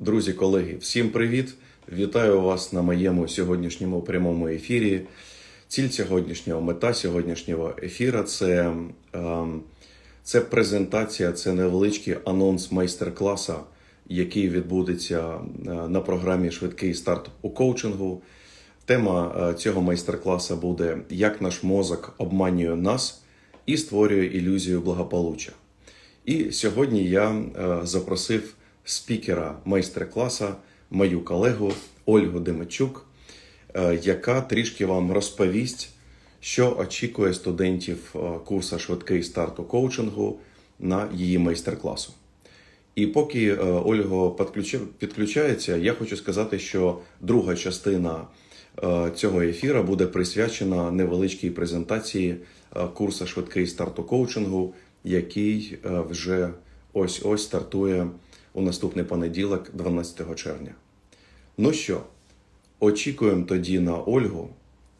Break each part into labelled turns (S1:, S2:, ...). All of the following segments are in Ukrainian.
S1: Друзі, колеги, всім привіт! Вітаю вас на моєму сьогоднішньому прямому ефірі. Ціль сьогоднішнього, мета сьогоднішнього ефіра це, ем, це презентація, це невеличкий анонс майстер-класа, який відбудеться е, на програмі Швидкий старт у коучингу. Тема е, цього майстер-класу буде Як наш мозок обманює нас і створює ілюзію благополуччя. І сьогодні я е, запросив спікера майстер-класа, мою колегу Ольгу Демичук, е, яка трішки вам розповість, що очікує студентів е, курсу Швидкий старт у коучингу на її майстер-класу. І поки е, Ольга підключається, я хочу сказати, що друга частина цього ефіра буде присвячена невеличкій презентації курсу Швидкий старт у коучингу, який вже ось ось стартує у наступний понеділок, 12 червня. Ну що, очікуємо тоді на Ольгу.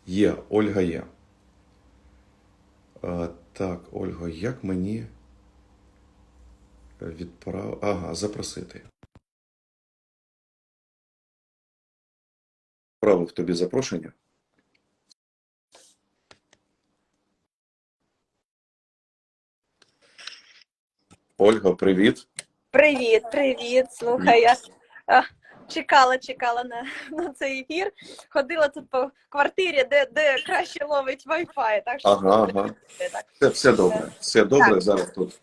S1: Є, Ольга є. Е, Так, Ольго, як мені відправ... Ага, запросити. Правив тобі запрошення. Ольга, привіт.
S2: Привіт, привіт. Слухай, я чекала, чекала на, на цей ефір. Ходила тут по квартирі, де, де краще ловить Wi-Fi. Так що
S1: Ага, ага.
S2: так.
S1: Все, все добре. Все добре.
S2: Так.
S1: Зараз тут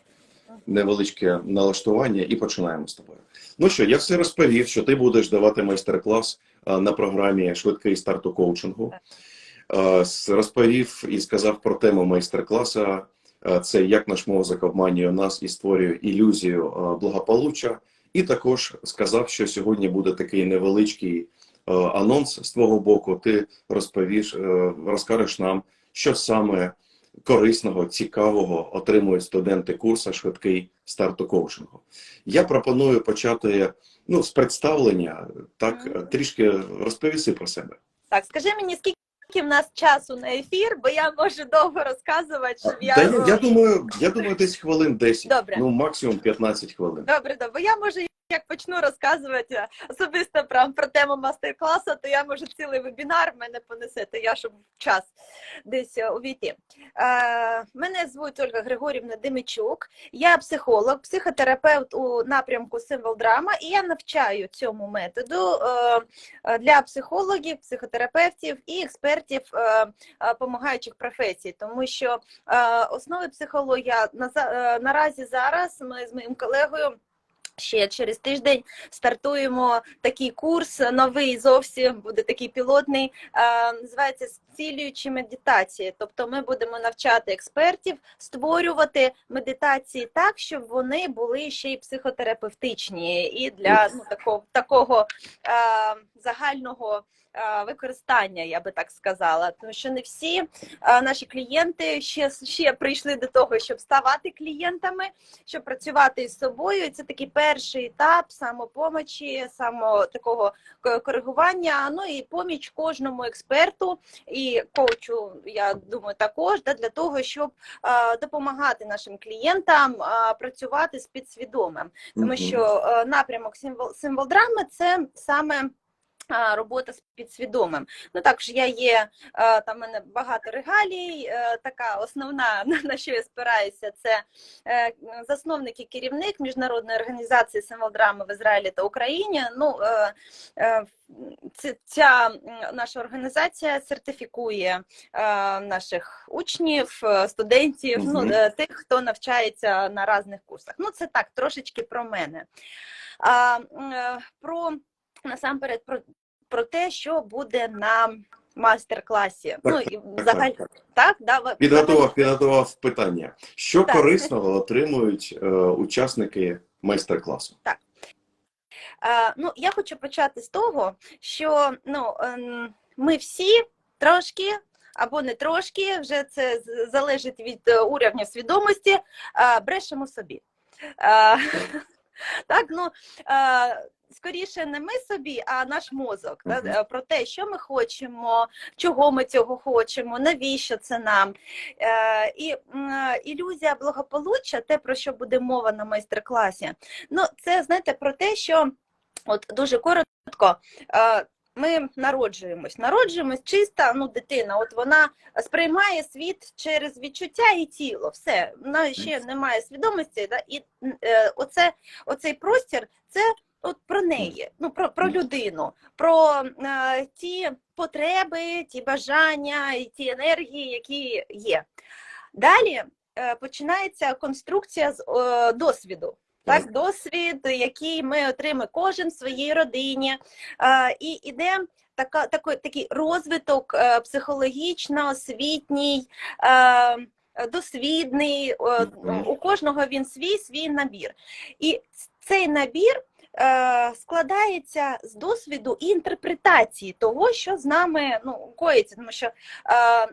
S1: невеличке налаштування і починаємо з тобою. Ну що, я все розповів, що ти будеш давати майстер-клас на програмі Швидкий старт у коучингу. Розповів і сказав про тему майстер-класу. А, Це як наш мозок обманює нас і створює ілюзію благополуччя. І також сказав, що сьогодні буде такий невеличкий анонс з твого боку. Ти розповіш, е, розкажеш нам, що саме корисного, цікавого отримують студенти курсу швидкий старт у коучингу. Я пропоную почати ну, з представлення. Так, трішки розповіси про себе.
S2: так, скажи мені, скільки в нас часу на ефір, бо я можу довго розказувати, щоб я.
S1: Та я, я думаю, я думаю, десь хвилин 10,
S2: Добре.
S1: ну максимум 15 хвилин.
S2: Добре, добре. Бо я можу, як почну розказувати особисто про, про тему мастер-класу, то я можу цілий вебінар мене понесе, то я щоб час десь е, увійти. Е, мене звуть Ольга Григорівна Демичук, я психолог, психотерапевт у напрямку символ драма, і я навчаю цьому методу е, е, для психологів, психотерапевтів і експертів е, е, помагаючих професій, тому що е, основи психології на, е, наразі зараз ми з моїм колегою. Ще через тиждень стартуємо такий курс новий зовсім буде такий пілотний. е, Називається зцілюючі медитації. Тобто, ми будемо навчати експертів створювати медитації так, щоб вони були ще й психотерапевтичні і для ну такого такого е, загального. е, Використання, я би так сказала, тому що не всі е, наші клієнти ще, ще прийшли до того, щоб ставати клієнтами, щоб працювати з собою. І це такий перший етап самопомочі, само такого коригування. Ну і поміч кожному експерту і коучу, я думаю, також да, для того, щоб допомагати нашим клієнтам працювати з підсвідомим. Тому що е, напрямок символ, символ драми це саме. Робота з підсвідомим. Ну також я є там в мене багато регалій. е, Така основна на, що я спираюся, це е, засновник і керівник міжнародної організації символ драми в Ізраїлі та Україні. Ну е, ця наша організація сертифікує наших учнів, студентів, ну тих, хто навчається на різних курсах. Ну це так трошечки про мене. А, е, насамперед про, про те, що буде на мастер-класі. ну і взагалі
S1: так, так.
S2: так, да,
S1: Підготував, підготував питання. Що
S2: Так.
S1: корисного отримують е, учасники майстер-класу?
S2: Е, ну, я хочу почати з того, що ну, ем, ми всі трошки. Або не трошки, вже це залежить від е, уровня свідомості, е, брешемо собі. Е, Так, ну е, скоріше не ми собі, а наш мозок. да,
S1: Мгм.
S2: е, Про те, що ми хочемо, чого ми цього хочемо, навіщо це нам. Е, І е, ілюзія благополуччя, те, про що буде мова на майстер-класі, ну це знаєте про те, що От дуже коротко. е, Ми народжуємось. Народжуємось чиста ну, дитина. От вона сприймає світ через відчуття і тіло. Все, вона ще не має свідомості. Да? І е, оце, оцей простір це от про неї, ну про, про людину, про е, ті потреби, ті бажання і ті енергії, які є. Далі е, починається конструкція з е, досвіду. Так, досвід, який ми отримаємо кожен в своїй родині, е, і іде така, такий, такий розвиток е, психологічно, освітній, е, досвідний. У кожного він свій свій набір. І цей набір складається з досвіду і інтерпретації того, що з нами ну, коїться. Тому що е,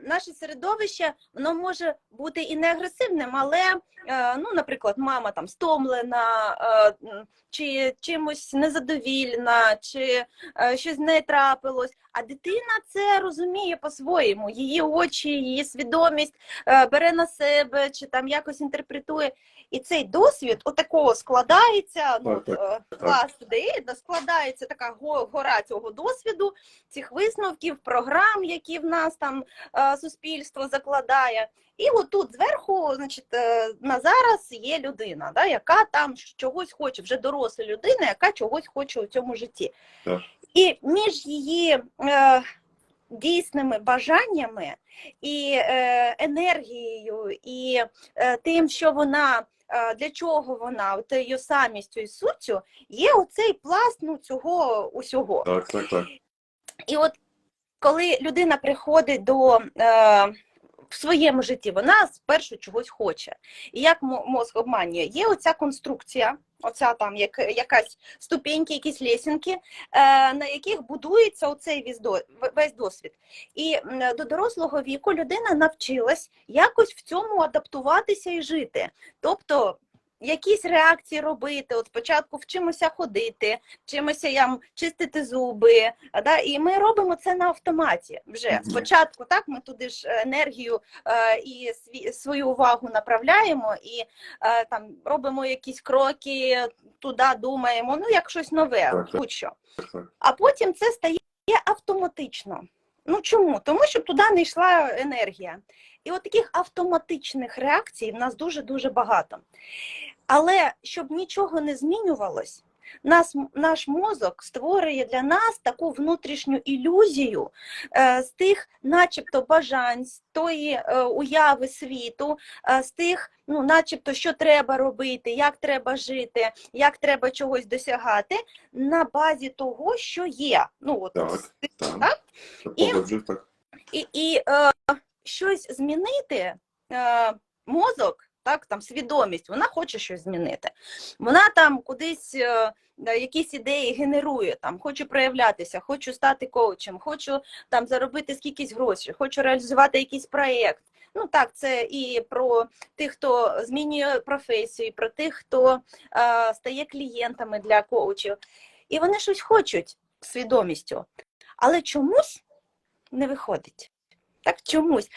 S2: наше середовище воно може бути і не агресивним, але, е, ну, наприклад, мама там стомлена, е, чи чимось незадовільна, чи е, щось не трапилось. А дитина це розуміє по-своєму. Її очі, її свідомість е, бере на себе, чи там якось інтерпретує. І цей досвід отакого складається, ну,
S1: Так,
S2: е, ідеї, складається така го- гора цього досвіду, цих висновків, програм, які в нас там е, суспільство закладає. І отут зверху, значить, е, на зараз є людина, да, яка там чогось хоче, вже доросла людина, яка чогось хоче у цьому житті.
S1: Так.
S2: І між її дійсними бажаннями і е, енергією, і е, тим, що вона. е, Для чого вона, от її самістю і суттю, є оцей пласт ну, цього усього.
S1: Так, так, так.
S2: І от коли людина приходить до е, в своєму житті, вона спершу чогось хоче. І як мо- мозк обманює? Є оця конструкція, оця там як, якась ступеньки, якісь лесінки, е, на яких будується оцей весь досвід. І до дорослого віку людина навчилась якось в цьому адаптуватися і жити. Тобто якісь реакції робити. От спочатку вчимося ходити, вчимося ям чистити зуби. Да? І ми робимо це на автоматі. Вже спочатку так ми туди ж енергію е, і сві, свою увагу направляємо і е, там робимо якісь кроки, туди думаємо. Ну як щось нове, будь-що. А потім це стає автоматично. Ну чому? Тому що туди не йшла енергія. І от таких автоматичних реакцій в нас дуже-дуже багато. Але щоб нічого не змінювалось, нас, наш мозок створює для нас таку внутрішню ілюзію е, з тих, начебто, бажань, з тої е, уяви світу, е, з тих, ну, начебто, що треба робити, як треба жити, як треба чогось досягати, на базі того, що є. Ну, от,
S1: Так, так.
S2: Так? І-
S1: так.
S2: і, і е, щось змінити, е, мозок, так, там свідомість, вона хоче щось змінити. Вона там кудись е, якісь ідеї генерує, там, хочу проявлятися, хочу стати коучем, хочу там заробити скількись грошей, хочу реалізувати якийсь проєкт. Ну так, це і про тих, хто змінює професію, і про тих, хто е, стає клієнтами для коучів. І вони щось хочуть свідомістю, але чомусь не виходить. Так чомусь.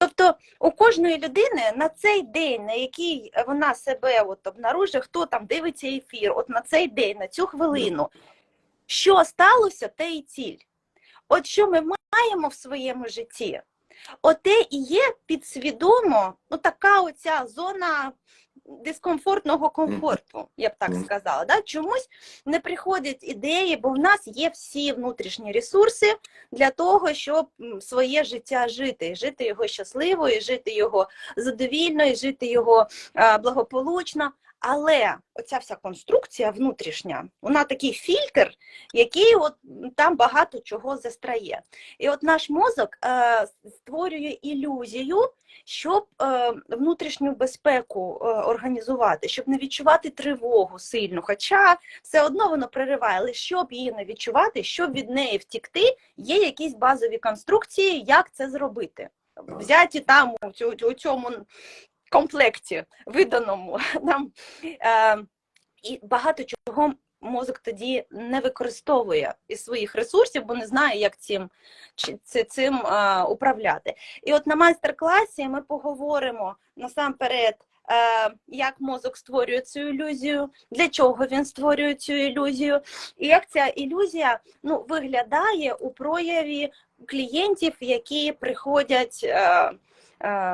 S2: Тобто у кожної людини на цей день, на який вона себе от обнаружує, хто там дивиться ефір, от на цей день, на цю хвилину, що сталося, те і ціль. От що ми маємо в своєму житті, оте і є підсвідомо ну, така оця зона дискомфортного комфорту, я б так сказала. Да? Чомусь не приходять ідеї, бо в нас є всі внутрішні ресурси для того, щоб своє життя жити, жити його щасливо, і жити його задовільно, і жити його благополучно. Але оця вся конструкція внутрішня, вона такий фільтр, який от там багато чого застрає. І от наш мозок е, створює ілюзію, щоб е, внутрішню безпеку е, організувати, щоб не відчувати тривогу сильну. Хоча все одно воно прориває, але щоб її не відчувати, щоб від неї втікти, є якісь базові конструкції, як це зробити. Взяті там у, цьому комплекті, виданому нам. Е, і багато чого мозок тоді не використовує із своїх ресурсів, бо не знає, як цим, цим е, управляти. І от на майстер-класі ми поговоримо насамперед е, як мозок створює цю ілюзію, для чого він створює цю ілюзію, і як ця ілюзія ну, виглядає у прояві клієнтів, які приходять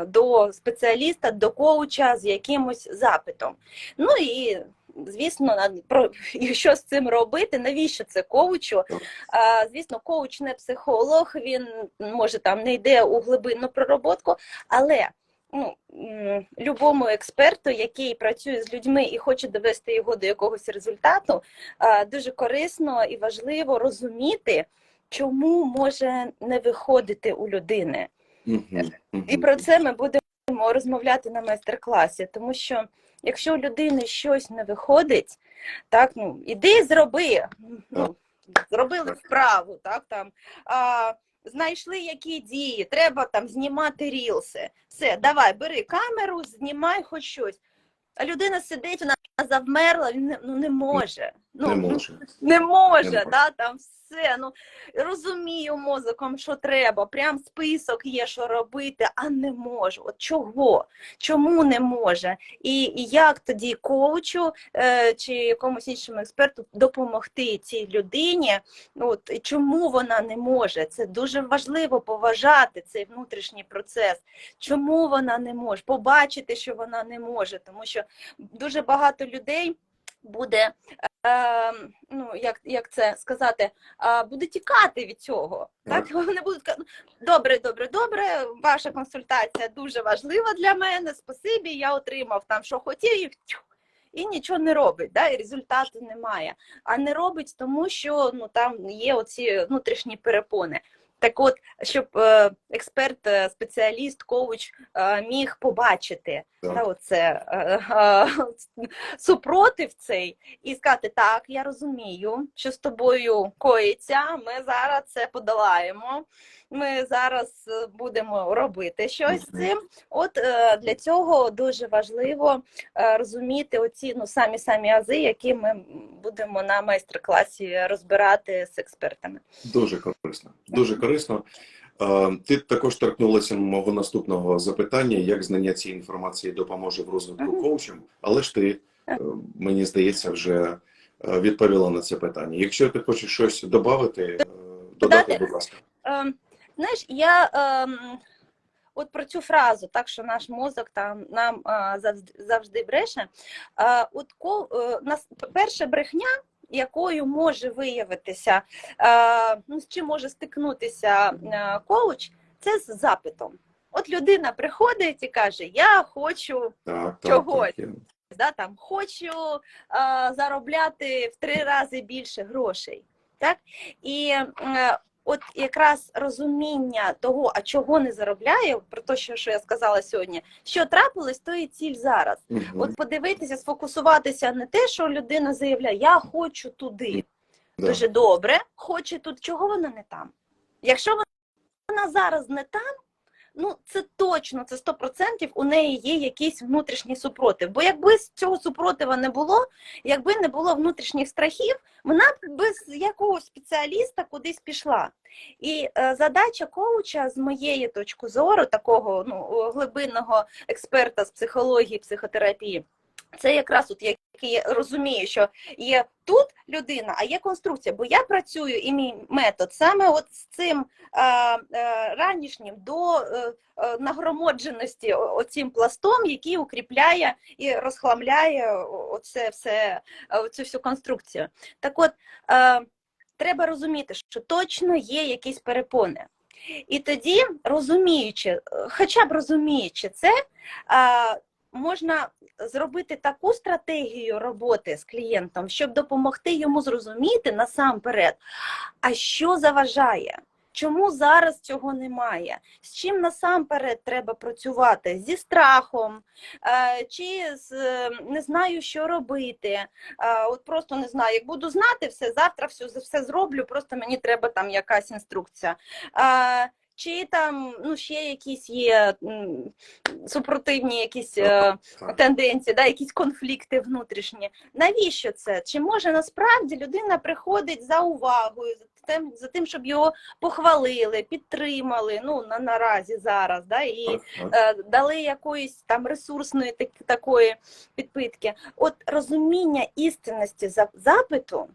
S2: до спеціаліста, до коуча з якимось запитом. Ну і звісно, про що з цим робити, навіщо це коучу? Звісно, коуч не психолог, він може там не йде у глибинну пророботку, але ну, любому експерту, який працює з людьми і хоче довести його до якогось результату, дуже корисно і важливо розуміти, чому може не виходити у людини. І про це ми будемо розмовляти на майстер-класі, тому що якщо у людини щось не виходить, так ну іди зроби. Ну, зробили вправу, так там а, знайшли які дії, треба там знімати рілси. Все, давай, бери камеру, знімай хоч щось. А людина сидить, вона завмерла, він не, ну, не може. Ну,
S1: Не може.
S2: не може,
S1: Не може.
S2: да, там все. Ну розумію мозоком, що треба. Прям список є, що робити, а не можу. От чого? Чому не може? І, і як тоді коучу е, чи якомусь іншому експерту допомогти цій людині? От і чому вона не може? Це дуже важливо поважати цей внутрішній процес. Чому вона не може? Побачити, що вона не може, тому що дуже багато людей буде е, ну як, як це сказати, е, буде тікати від цього. Так вони будуть казати, добре, добре, добре. Ваша консультація дуже важлива для мене. Спасибі, я отримав там, що хотів, і і нічого не робить, да, і результату немає. А не робить тому, що ну там є оці внутрішні перепони. Так от, щоб е, експерт, е, спеціаліст, коуч е, міг побачити
S1: Так.
S2: та, оце, супротив цей і сказати, так, я розумію, що з тобою коїться, ми зараз це подолаємо, ми зараз будемо робити щось з цим. От для цього дуже важливо розуміти оці ну, самі самі ази, які ми будемо на майстер-класі розбирати з експертами.
S1: Дуже корисно. Дуже корисно. Е, Ти також торкнулася мого наступного запитання, як знання цієї інформації допоможе в розвитку коучем, але ж ти, е, мені здається, вже е, відповіла на це питання. Якщо ти хочеш щось додати, е, додати, будь ласка.
S2: Ем, знаєш, я ем, от про цю фразу, так що наш мозок там нам а, завжди, бреше. От ко, е, нас перша брехня, якою може виявитися, е, ну, з чим може стикнутися е, коуч, це з запитом. От людина приходить і каже: Я хочу
S1: Так, так,
S2: Чогось.
S1: так. я-
S2: да, там, хочу а, заробляти в три рази більше грошей. Так? І е, от якраз розуміння того, а чого не заробляє, про те, що, що я сказала сьогодні, що трапилось, то і ціль зараз.
S1: Угу.
S2: От подивитися, сфокусуватися не те, що людина заявляє, я хочу туди.
S1: Да.
S2: Дуже добре, хоче тут, чого вона не там? Якщо вона зараз не там, ну це точно, це 100% у неї є якийсь внутрішній супротив. Бо якби цього супротива не було, якби не було внутрішніх страхів, вона б без якогось спеціаліста кудись пішла. І е, задача коуча, з моєї точки зору, такого ну, глибинного експерта з психології, психотерапії, це якраз от який розуміє, що є тут людина, а є конструкція. Бо я працюю і мій метод саме от з цим е, е, ранішнім до е, е, нагромодженості оцим пластом, який укріпляє і розхламляє оце все, е, оцю всю конструкцію. Так от, е, треба розуміти, що точно є якісь перепони. І тоді, розуміючи, е, хоча б розуміючи це, можна зробити таку стратегію роботи з клієнтом, щоб допомогти йому зрозуміти насамперед, а що заважає. Чому зараз цього немає? З чим насамперед треба працювати? Зі страхом, е, чи з е, не знаю, що робити. Е, От просто не знаю, як буду знати все, завтра все, все зроблю, просто мені треба там якась інструкція. Чи там ну, ще якісь є супротивні якісь е, тенденції, да, якісь конфлікти внутрішні. Навіщо це? Чи може насправді людина приходить за увагою, за тим, за тим, щоб його похвалили, підтримали, ну на наразі зараз, да, і е, дали якоїсь там ресурсної так, такої підпитки. От розуміння істинності за- запиту.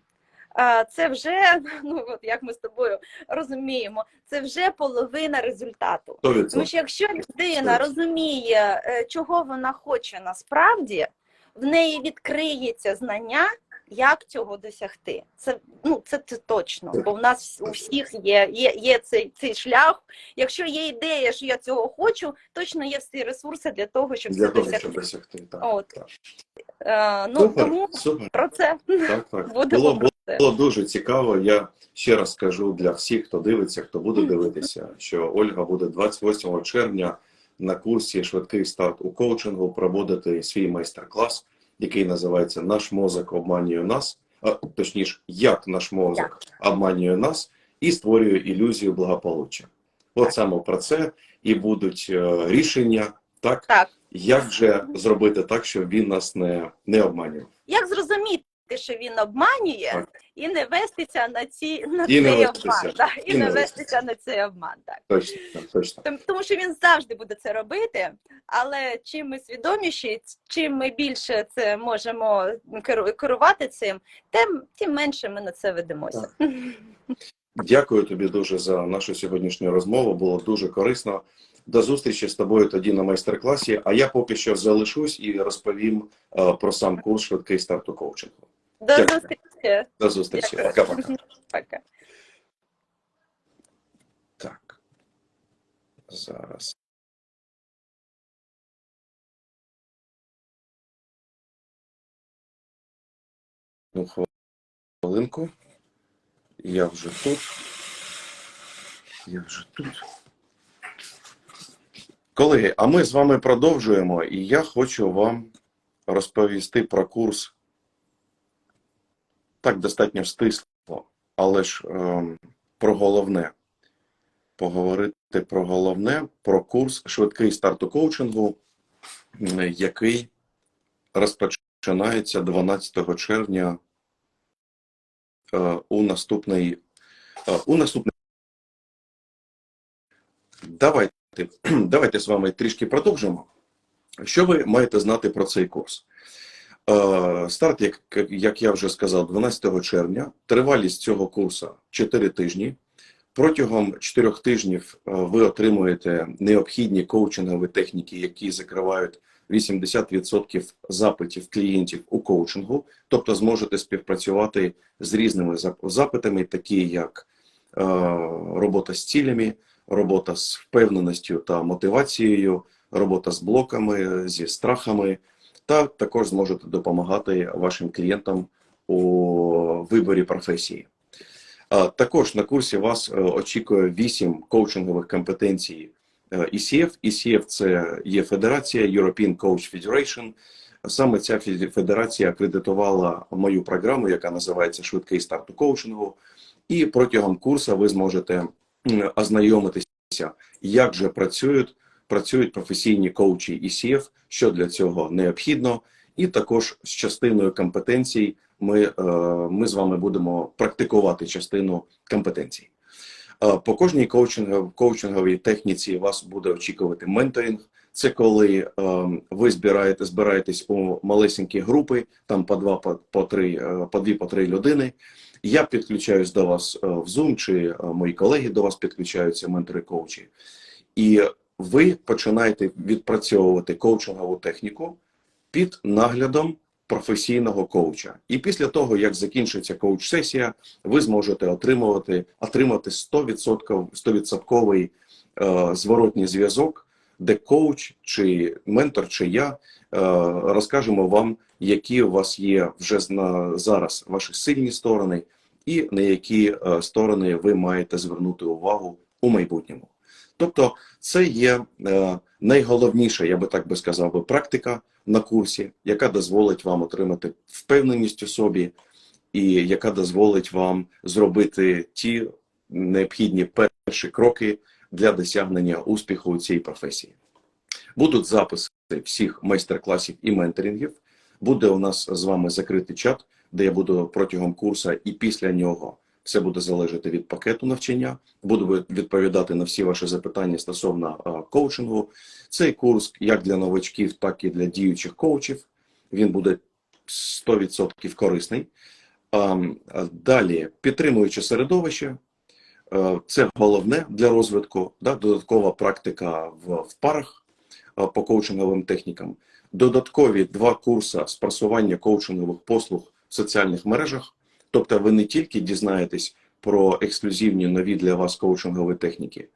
S2: Це вже, ну от як ми з тобою розуміємо, це вже половина результату. Тому що якщо людина розуміє, е, чого вона хоче насправді, в неї відкриється знання, як цього досягти. Це ну це, це точно, бо в нас у всіх є, є, є цей, цей шлях. Якщо є ідея, що я цього хочу, точно є всі ресурси для того, щоб
S1: Для
S2: це
S1: того,
S2: досягти.
S1: щоб досягти. Так,
S2: От.
S1: так.
S2: Е, ну
S1: Супер,
S2: тому
S1: супер.
S2: про це
S1: Так, так.
S2: будемо
S1: Було. Було дуже цікаво. Я ще раз скажу для всіх, хто дивиться, хто буде дивитися, що Ольга буде 28 червня на курсі швидкий старт у коучингу проводити свій майстер-клас, який називається Наш мозок обманює нас, а, точніше, як наш мозок обманює нас і створює ілюзію благополуччя. От саме про це і будуть е, рішення, так
S2: Так.
S1: як же зробити так, щоб він нас не, не обманював.
S2: Як зрозуміти, що він обманює,
S1: Так.
S2: і не вестися на ці на
S1: І
S2: цей обман, так, і,
S1: І не вестися.
S2: на цей обман. Так.
S1: Точно, точно.
S2: Тому- що він завжди буде це робити, але чим ми свідоміші, чим ми більше це можемо керу- керувати цим, тим, тим менше ми на це ведемося.
S1: Дякую тобі дуже за нашу сьогоднішню розмову. Було дуже корисно. До зустрічі з тобою тоді на майстер-класі. А я поки що залишусь і розповім е, про сам курс швидкий старт у коучингу.
S2: До
S1: Дякую.
S2: зустрічі.
S1: До зустрічі. Пока-пока.
S2: Пока.
S1: Так. Зараз. Ну, хвилинку. Я вже тут. Я вже тут. Колеги, а ми з вами продовжуємо, і я хочу вам розповісти про курс так достатньо стисло, але ж ем, про головне. Поговорити про головне, про курс швидкий старт у коучингу, який розпочинається 12 червня е, у наступний е, у наступний. Давайте, давайте з вами трішки продовжимо. Що ви маєте знати про цей курс? Е, Старт, як, як я вже сказав, 12 червня. Тривалість цього курсу 4 тижні. Протягом 4 тижнів е, ви отримуєте необхідні коучингові техніки, які закривають 80% запитів клієнтів у коучингу, тобто зможете співпрацювати з різними запитами, такі як е, робота з цілями, робота з впевненістю та мотивацією, робота з блоками, зі страхами, та також зможете допомагати вашим клієнтам у виборі професії. Також на курсі вас е, очікує 8 коучингових компетенцій ECF. ECF – це є федерація European Coach Federation. Саме ця федерація акредитувала мою програму, яка називається Швидкий старт у коучингу. І протягом курсу ви зможете ознайомитися, як же працюють, працюють професійні коучі ECF, що для цього необхідно, і також з частиною компетенцій ми, е, ми з вами будемо практикувати частину компетенцій. Е, По кожній коучинг, коучинговій техніці вас буде очікувати менторинг. Це коли е, ви збираєте, збираєтесь у малесенькі групи, там по два, по, по три, по дві, по три людини. Я підключаюсь до вас в Zoom, чи мої колеги до вас підключаються, ментори коучі. І ви починаєте відпрацьовувати коучингову техніку під наглядом професійного коуча. І після того, як закінчиться коуч-сесія, ви зможете отримувати отримати 100%, 100% е, зворотній зв'язок, де коуч чи ментор, чи я е, розкажемо вам, які у вас є вже на зараз ваші сильні сторони, і на які е, сторони ви маєте звернути увагу у майбутньому. Тобто, це є е, найголовніша, я би так би сказав, практика на курсі, яка дозволить вам отримати впевненість у собі, і яка дозволить вам зробити ті необхідні перші кроки для досягнення успіху у цій професії. Будуть записи всіх майстер-класів і менторингів. Буде у нас з вами закритий чат, де я буду протягом курсу і після нього все буде залежати від пакету навчання. Буду відповідати на всі ваші запитання стосовно коучингу. Цей курс як для новачків, так і для діючих коучів. Він буде 100% корисний. Далі підтримуюче середовище. Це головне для розвитку, да, додаткова практика в, парах по коучинговим технікам, додаткові два курси з коучингових послуг в соціальних мережах. Тобто, ви не тільки дізнаєтесь про ексклюзивні нові для вас коучингові техніки,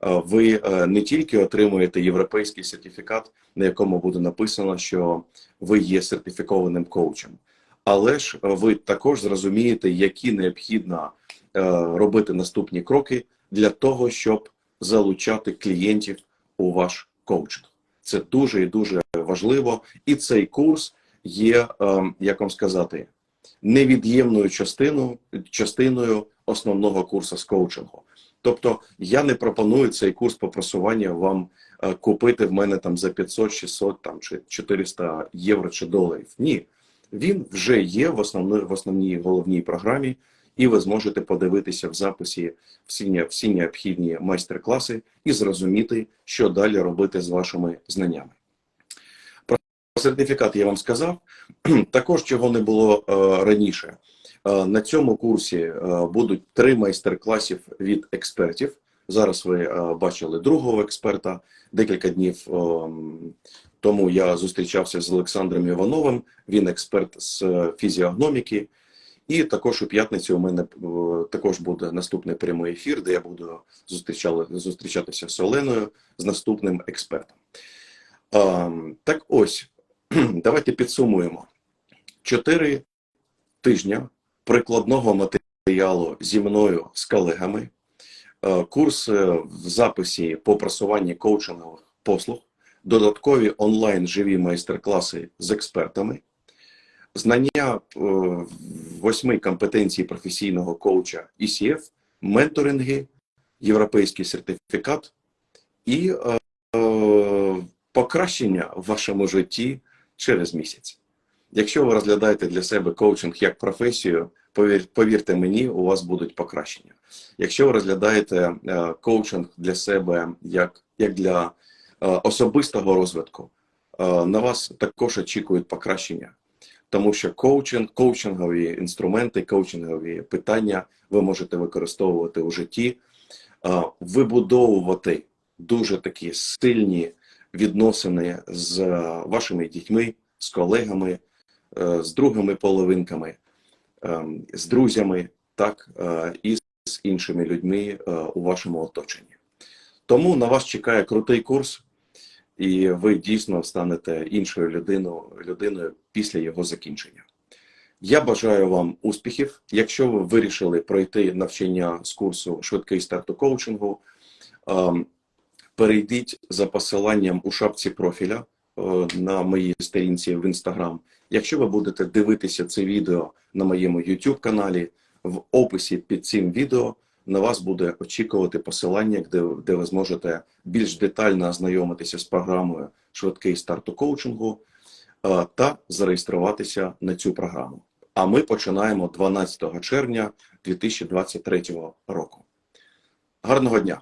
S1: ви е, не тільки отримуєте європейський сертифікат, на якому буде написано, що ви є сертифікованим коучем, але ж ви також зрозумієте, які необхідно е, робити наступні кроки для того, щоб залучати клієнтів у ваш коучинг. Це дуже і дуже важливо. І цей курс є, е, як вам сказати, невід'ємною частиною, частиною основного курсу з коучингу. Тобто я не пропоную цей курс по просуванню вам е, купити в мене там за 500, 600 там, чи 400 євро чи доларів. Ні, він вже є в основній, в основній головній програмі, і ви зможете подивитися в записі всі, всі необхідні майстер-класи і зрозуміти, що далі робити з вашими знаннями. Сертифікат я вам сказав. Також чого не було е, раніше. Е, на цьому курсі е, будуть три майстер-класів від експертів. Зараз ви бачили другого експерта. Декілька днів тому я зустрічався з Олександром Івановим. Він експерт з фізіогноміки. І також у п'ятницю у мене також буде наступний прямий ефір, де я буду зустрічатися з Оленою з наступним експертом. Так ось, давайте підсумуємо. Чотири тижня прикладного матеріалу зі мною з колегами, е, курс е, в записі по просуванні коучингових послуг, додаткові онлайн живі майстер-класи з експертами, знання е, восьми компетенцій професійного коуча ECF, менторинги, європейський сертифікат і покращення в вашому житті через місяць. Якщо ви розглядаєте для себе коучинг як професію, повірте мені, у вас будуть покращення. Якщо ви розглядаєте е, коучинг для себе як, як для е, особистого розвитку, е, на вас також очікують покращення. Тому що коучинг, коучингові інструменти, коучингові питання ви можете використовувати у житті, вибудовувати дуже такі сильні відносини з е, вашими дітьми, з колегами, е, з другими половинками, е, з друзями, так і з іншими людьми у вашому оточенні. Тому на вас чекає крутий курс, і ви дійсно станете іншою людиною, людиною після його закінчення. Я бажаю вам успіхів. Якщо ви вирішили пройти навчання з курсу швидкий старт у коучингу, ем, перейдіть за посиланням у шапці профіля е, на моїй сторінці в Instagram. Якщо ви будете дивитися це відео на моєму YouTube каналі, в описі під цим відео на вас буде очікувати посилання, де, де ви зможете більш детально ознайомитися з програмою швидкий старт коучингу е, та зареєструватися на цю програму. А ми починаємо 12 червня 2023 року. Гарного дня!